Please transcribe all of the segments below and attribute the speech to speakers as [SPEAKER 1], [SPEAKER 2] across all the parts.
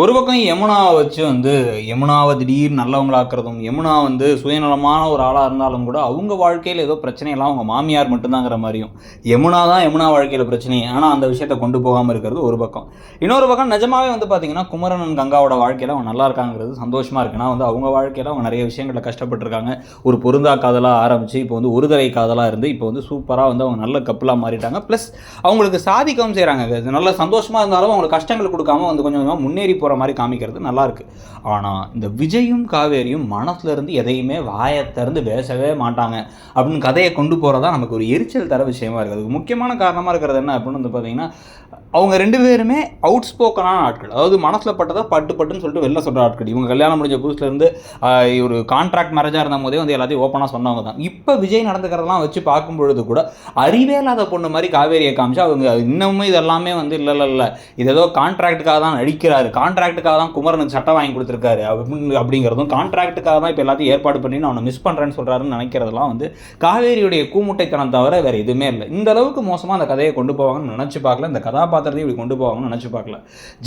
[SPEAKER 1] ஒரு பக்கம் யமுனாவை வச்சு வந்து யமுனாவை திடீர்னு நல்லவங்களாக்குறதும் யமுனா வந்து சுயநலமான ஒரு ஆளாக இருந்தாலும் கூட அவங்க வாழ்க்கையில் ஏதோ பிரச்சனையெல்லாம் அவங்க மாமியார் மட்டும்தாங்கிற மாதிரியும். யமுனா தான் யமுனா வாழ்க்கையில் பிரச்சனை ஆனால் அந்த விஷயத்தை கொண்டு போகாமல் இருக்கிறது ஒரு பக்கம். இன்னொரு பக்கம் நிஜமாவே வந்து பார்த்தீங்கன்னா குமரன் கங்காவோட வாழ்க்கையில் அவங்க நல்லா இருக்காங்கிறது சந்தோஷமாக இருக்குன்னா வந்து அவங்க வாழ்க்கையில் அவங்க நிறைய விஷயங்களில் கஷ்டப்பட்டுருக்காங்க. ஒரு பொருந்தா காதலாக ஆரம்பித்து இப்போ வந்து ஒருதலை காதலாக இருந்து இப்போ வந்து சூப்பராக வந்து அவங்க நல்ல கப்பலாக மாறிட்டாங்க. ப்ளஸ் அவங்களுக்கு சாதிக்கவும் செய்கிறாங்க நல்ல சந்தோஷமாக இருந்தாலும் அவங்களுக்கு கஷ்டங்கள் கொடுக்காம வந்து கொஞ்சம் கொஞ்சமாக முன்னேறி போகிற மாதிரி காமிக்கிறது நல்லா இருக்கு ஆனால் இந்த விஜயும் காவேரியும் மனசுல இருந்து எதையுமே வாயை திறந்து பேசவே மாட்டாங்க. அப்படின்னு கதையை கொண்டு போகிறதா நமக்கு ஒரு எரிச்சல் தர விஷயமா இருக்குது அதுக்கு முக்கியமான காரணமாக இருக்கிறது என்ன அப்படின்னு வந்து பார்த்தீங்கன்னா அவங்க ரெண்டு பேருமே அவுட் ஸ்போக்கனான ஆட்கள். அதாவது மனசில் பட்டதை பட்டு பட்டுன்னு சொல்லிட்டு வெளில சொல்கிற ஆட்கள். இவங்க கல்யாணம் முடிஞ்ச புதுசுலேருந்து ஒரு கான்ட்ராக்ட் மேரேஜாக இருந்த போதே வந்து எல்லாத்தையும் ஓப்பனாக சொன்னவங்க தான். இப்போ விஜய் நடந்துக்கிறதெல்லாம் வச்சு பார்க்கும் பொழுது கூட அறிவே இல்லாத பொண்ணு மாதிரி காவேரியை காமிச்சு அவங்க இன்னமும் இதெல்லாமே வந்து இல்லை இல்லை இல்லை இது ஏதோ கான்ட்ராக்டுக்காக தான் நடிக்கிறாரு. கான்ட்ராக்டுக்காக தான் குமரனுக்கு சட்டம் வாங்கி கொடுத்துருக்காரு. அப்படின்னு அப்படிங்கிறதும் கான்ட்ராக்டுக்காக தான் இப்போ எல்லாத்தையும் ஏற்பாடு பண்ணி நான் அவனை மிஸ் பண்ணுறேன்னு சொல்கிறாருன்னு நினைக்கிறதெல்லாம் வந்து காவேரியுடைய கூமுட்டைத்தனம் தவிர வேறு எதுவுமே இல்லை. இந்த அளவுக்கு மோசமாக அந்த கதையை கொண்டு போவாங்கன்னு நினச்சி பார்க்கல. இந்த பாத்திரத்தையும் இப்படி கொண்டு போவாங்கன்னு நினச்சி பார்க்கல.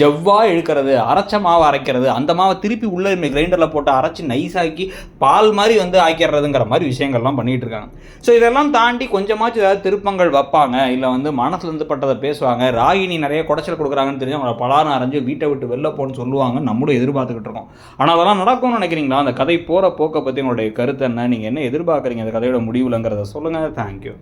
[SPEAKER 1] ஜவ்வா இழுக்கிறது அரைச்ச மாவு அரைக்கிறது அந்த மாவை திருப்பி உள்ள கிரைண்டரில் போட்டு அரைச்சி நைஸாக்கி பால் மாதிரி வந்து ஆக்கிடுறதுங்கிற மாதிரி விஷயங்கள்லாம் பண்ணிட்டு இருக்காங்க. ஸோ இதெல்லாம் தாண்டி கொஞ்சமாச்சும் ஏதாவது திருப்பங்கள் வைப்பாங்க இல்லை வந்து மனசுல இருந்து பட்டதை பேசுவாங்க ராகினி நிறைய குடைச்சல் கொடுக்குறாங்கன்னு தெரிஞ்சு அவங்கள பலாரம் அரைஞ்சு வீட்டை விட்டு வெளில போகணும்னு சொல்லுவாங்க நம்மளும் எதிர்பார்த்துக்கிட்டு இருக்கோம். ஆனால் அதெல்லாம் நடக்கும்னு நினைக்கிறீங்களா? அந்த கதை போகிற போக்கை பற்றி உங்களுடைய கருத்து என்ன? நீங்கள் என்ன எதிர்பார்க்குறீங்க? அந்த கதையோட முடிவுலங்கிறத சொல்லுங்கள் தேங்க்யூ